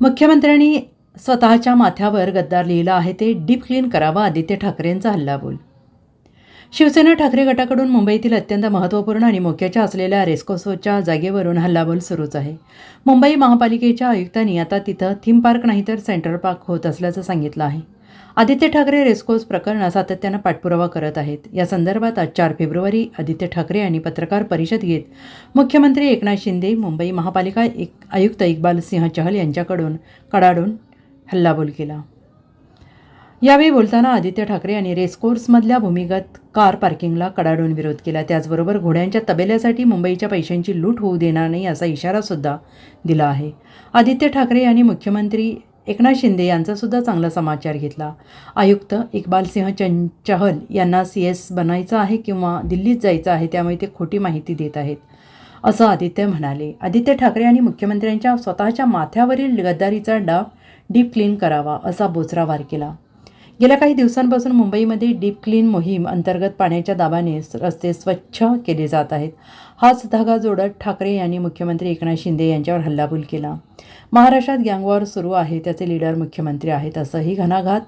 मुख्यमंत्र्यांनी स्वतःच्या माथ्यावर गद्दार लिहिलं आहे ते डीप क्लीन करावा आदित्य ठाकरेंचा हल्लाबोल. शिवसेना ठाकरे गटाकडून मुंबईतील अत्यंत महत्त्वपूर्ण आणि मोक्याच्या असलेल्या रेस्कोसोच्या जागेवरून हल्लाबोल सुरूच आहे. मुंबई महापालिकेच्या आयुक्तांनी आता तिथं थीम पार्क नाही तर सेंट्रल पार्क होत असल्याचं सांगितलं आहे. आदित्य ठाकरे रेस्कोस प्रकरणात सातत्यानं पाठपुरावा करत आहेत. या संदर्भात आज चार फेब्रुवारी आदित्य ठाकरे यांनी पत्रकार परिषद घेत मुख्यमंत्री एकनाथ शिंदे मुंबई महापालिका एक आयुक्त इक्बाल सिंह चहल यांच्याकडून कडाडून हल्लाबोल केला. यावेळी बोलताना आदित्य ठाकरे यांनी रेसकोर्समधल्या भूमिगत कार पार्किंगला कडाडून विरोध केला. त्याचबरोबर घोड्यांच्या तबेल्यासाठी मुंबईच्या पैशांची लूट होऊ देणार नाही असा इशारासुद्धा दिला आहे. आदित्य ठाकरे यांनी मुख्यमंत्री एकनाथ शिंदे यांचा सुद्धा चांगला समाचार घेतला. आयुक्त इक्बाल सिंह चं चहल यांना सी एस बनायचं आहे किंवा दिल्लीत जायचं आहे त्यामुळे ते खोटी माहिती देत आहेत. असं आदित्य म्हणाले. आदित्य ठाकरे यांनी मुख्यमंत्र्यांच्या स्वतःच्या माथ्यावरील गद्दारीचा डाव डीप क्लीन करावा असा बोचरा वार केला. गेल्या काही दिवसांपासून मुंबईमध्ये डीप क्लीन मोहीम अंतर्गत पाण्याच्या दाबाने रस्ते स्वच्छ केले जात आहेत. हाच धागा जोडत ठाकरे यांनी मुख्यमंत्री एकनाथ शिंदे यांच्यावर हल्लाबोल केला. महाराष्ट्रात गँगवॉर सुरू आहे त्याचे लीडर मुख्यमंत्री आहेत असंही घणाघात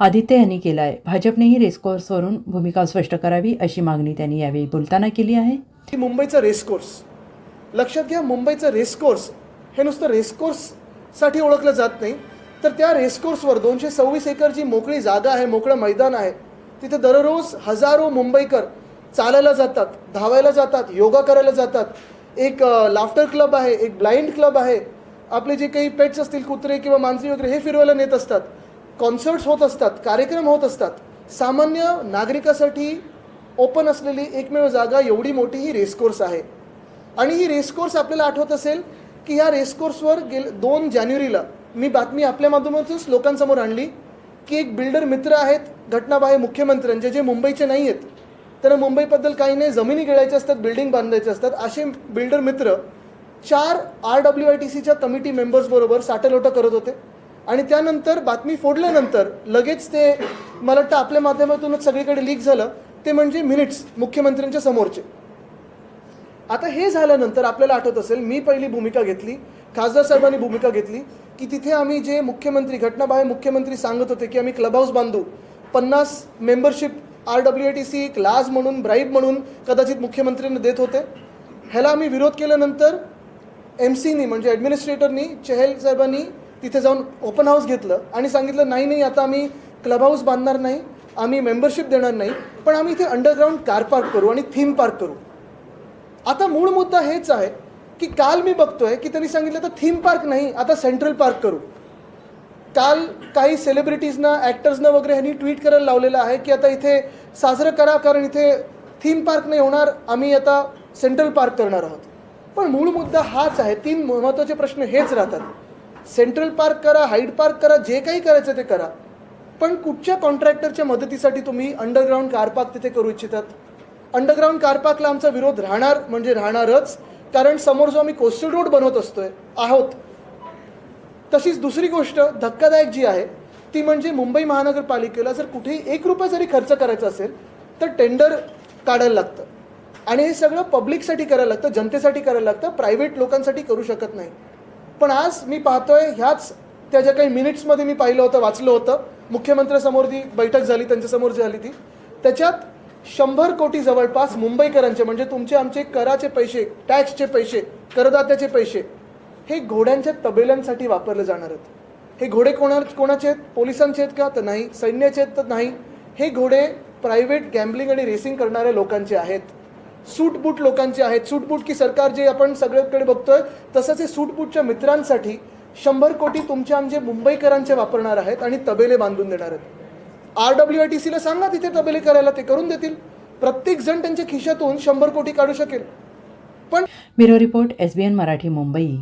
आदित्य यांनी केला आहे भाजपनेही रेसकोर्सवरून भूमिका स्पष्ट करावी अशी मागणी त्यांनी यावेळी बोलताना केली आहे. मुंबईचा मुंबईचं रेसकोर्स लक्षात घ्या मुंबईचं रेसकोर्स हे नुसतं रेसकोर्ससाठी ओळखलं जात नाही. तर त्या रेसकोर्सवर दोनशे सव्वीस एकर जी मोकळी जागा आहे मोकळं मैदान आहे तिथे दररोज हजारो मुंबईकर चालायला जातात धावायला जातात योगा करायला जातात. एक लाफ्टर क्लब आहे एक ब्लाइंड क्लब आहे. आपले जे काही पेट्स असतील कुत्रे किंवा मांजरी वगैरे हे फिरवायला नेत असतात. कॉन्सर्ट्स होत असतात कार्यक्रम होत असतात. सामान्य नागरिकासाठी ओपन असलेली एकमेव जागा एवढी मोठी ही रेसकोर्स आहे. आणि ही रेसकोर्स आपल्याला आठवत असेल की ह्या रेसकोर्सवर गेल दोन जानेवारीला मी बातमी आपल्या माध्यमातूनच लोकांसमोर आणली की एक बिल्डर मित्र आहेत घटनाबाह्य मुख्यमंत्र्यांचे जे मुंबईचे नाही आहेत त्यांना मुंबईबद्दल काही नाही जमिनी गिळायच्या असतात बिल्डिंग बांधायचे असतात. असे बिल्डर मित्र चार आर डब्ल्यू आय टी सीच्या कमिटी मेंबर्सबरोबर साटेलोटं करत होते. आणि त्यानंतर बातमी फोडल्यानंतर लगेच ते मला वाटतं आपल्या माध्यमातूनच सगळीकडे लीक झालं. ते म्हणजे मिनिट्स मुख्यमंत्र्यांच्या समोरचे. आता हे झाल्यानंतर आपल्याला आठवत असेल मी पहिली भूमिका घेतली खासदार साहेबांनी भूमिका घेतली की तिथे आम्ही जे मुख्यमंत्री घटनाबाह्य मुख्यमंत्री सांगत होते की आम्ही क्लब हाऊस बांधू पन्नास membership R W A T C एक लाज म्हणून ब्राईब म्हणून कदाचित मुख्यमंत्र्यांना देत होते. ह्याला आम्ही विरोध केल्यानंतर एम सीनी म्हणजे ॲडमिनिस्ट्रेटरनी चहल साहेबांनी तिथे जाऊन ओपन हाऊस घेतलं आणि सांगितलं नाही नाही आता आम्ही क्लब हाऊस बांधणार नाही आम्ही मेंबरशिप देणार नाही पण आम्ही इथे अंडरग्राऊंड कार पार्क करू आणि थीम पार्क करू. आता मूळ मुद्दा हेच आहे की काल मी बघतोय की त्यांनी सांगितलं तर थीम पार्क नाही आता सेंट्रल पार्क करू. काल काही सेलिब्रिटीजना ॲक्टर्सनं वगैरे ह्यांनी ट्विट करायला लावलेलं आहे की आता इथे साजरं करा कारण इथे थीम पार्क नाही होणार आम्ही आता सेंट्रल पार्क करणार आहोत. पण मूळ मुद्दा हाच आहे तीन महत्त्वाचे प्रश्न हेच राहतात. सेंट्रल पार्क करा हाईड पार्क करा जे काही करायचं ते करा. पण कुठच्या कॉन्ट्रॅक्टरच्या मदतीसाठी तुम्ही अंडरग्राऊंड कार पार्क तिथे करू इच्छितात? अंडरग्राऊंड कार पार्कला आमचा विरोध राहणार म्हणजे राहणारच कारण समोर जो आम्ही कोस्टल रोड बनवत असतोय आहोत तशीच दुसरी गोष्ट धक्कादायक जी आहे ती म्हणजे मुंबई महानगरपालिकेला जर कुठेही एक रुपया जरी खर्च करायचा असेल तर टेंडर काढायला लागतं. आणि हे सगळं पब्लिकसाठी करायला लागतं जनतेसाठी करायला लागतं प्रायव्हेट लोकांसाठी करू शकत नाही. पण आज मी पाहतोय ह्याच त्या ज्या काही मिनिट्समध्ये मी पाहिलं होतं वाचलं होतं मुख्यमंत्र्यासमोर ती बैठक झाली त्यांच्यासमोर झाली ती त्याच्यात शंभर कोटी जवळपास मुंबईकरांचे म्हणजे तुमचे आमचे कराचे पैसे टॅक्सचे पैसे करदात्याचे पैसे हे घोड्यांच्या तबेल्यांसाठी वापरले जाणार आहेत. हे घोडे कोणा कोणाचे आहेत? पोलिसांचे आहेत का? तर नाही. सैन्याचे आहेत तर नाही. हे घोडे प्रायव्हेट गॅम्बलिंग आणि रेसिंग करणाऱ्या लोकांचे आहेत. सूटबूट लोकांचे आहेत. सूटबूट की सरकार जे आपण सगळ्याकडे बघतोय तसंच हे सूटबूटच्या मित्रांसाठी शंभर कोटी तुमच्या आमचे मुंबईकरांचे वापरणार आहेत आणि तबेले बांधून देणार आहेत. आर डब्ल्यू आय टी सीला सांगा तिथे तबेले करायला ते करून देतील. प्रत्येक जण त्यांच्या खिशातून शंभर कोटी काढू शकेल. पण bureau report S B N Marathi Mumbai.